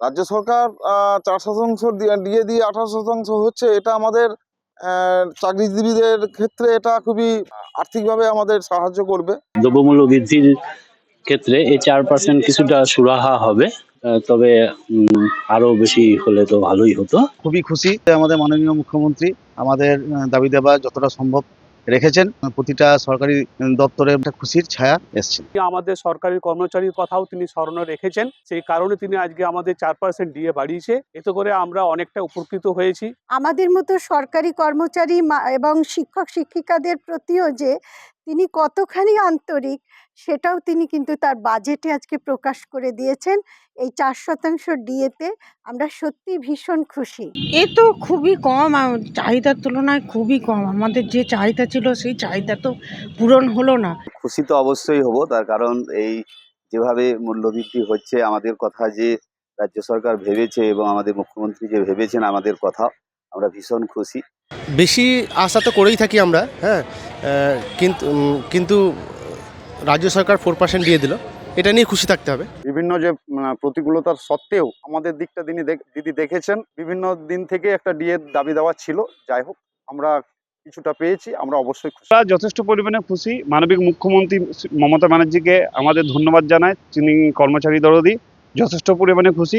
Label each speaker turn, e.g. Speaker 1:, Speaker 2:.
Speaker 1: রাজ্য সরকার চার শতাংশ দিয়ে- দিয়ে দিয়ে আঠারো শতাংশ হচ্ছে এটা আমাদের চাকরিজীবীদের ক্ষেত্রে এটা খুবই আর্থিকভাবে আমাদের সাহায্য করবে।
Speaker 2: দ্রব্যমূল্য বৃদ্ধির ক্ষেত্রে এই চার পার্সেন্ট কিছুটা সুরাহা হবে তবে আরও বেশি হলে তো ভালোই হতো।
Speaker 3: খুবই খুশি আমাদের মাননীয় মুখ্যমন্ত্রী আমাদের দাবি দেওয়া যতটা সম্ভব রেখেছেন। প্রতিটা সরকারি দপ্তরে একটা খুশির ছায়া এসছে।
Speaker 4: আমাদের সরকারি কর্মচারীর কথাও তিনি স্মরণে রেখেছেন। সেই কারণে তিনি আজকে আমাদের চার পার্সেন্ট দিয়ে বাড়িয়েছে। এতে করে আমরা অনেকটা উপকৃত হয়েছি।
Speaker 5: আমাদের মতো সরকারি কর্মচারী মা- এবং শিক্ষক শিক্ষিকাদের প্রতিও যে তিনি কতখানি আন্তরিক সেটাও তিনি কিন্তু তার বাজেটে আজকে প্রকাশ করে দিয়েছেন। এই চার শতাংশ ডিএতে আমরা সত্যি ভীষণ খুশি।
Speaker 6: এ তো খুবই কম চাহিদার তুলনায় খুবই কম। আমাদের যে চাহিদা ছিল সেই চাহিদা তো পূরণ হলো না।
Speaker 7: খুশি তো অবশ্যই হব তার কারণ এই যেভাবে মূল্যবৃদ্ধি হচ্ছে আমাদের কথা যে রাজ্য সরকার ভেবেছে এবং আমাদের মুখ্যমন্ত্রী যে ভেবেছেন আমাদের কথা আমরা ভীষণ খুশি।
Speaker 8: বেশি আশা তো করেই থাকি আমরা হ্যাঁ? কিন্তু কিন্তু রাজ্য সরকার ফোর পার্সেন্ট দিয়ে দিল। এটা নিয়ে খুশি থাকতে হবে।
Speaker 9: বিভিন্ন যে প্রতিকূলতার সত্ত্বেও আমাদের দিকটা তিনি দেখ- দিদি দেখেছেন বিভিন্ন দিন থেকে একটা ডিএর দাবি দেওয়া ছিল। যাই হোক আমরা কিছুটা পেয়েছি আমরা অবশ্যই খুশি।
Speaker 10: যথেষ্ট পরিমাণে খুশি। মানবিক মুখ্যমন্ত্রী মমতা ব্যানার্জিকে আমাদের ধন্যবাদ জানাই। তিনি কর্মচারী দরদি যথেষ্ট পরিমাণে খুশি।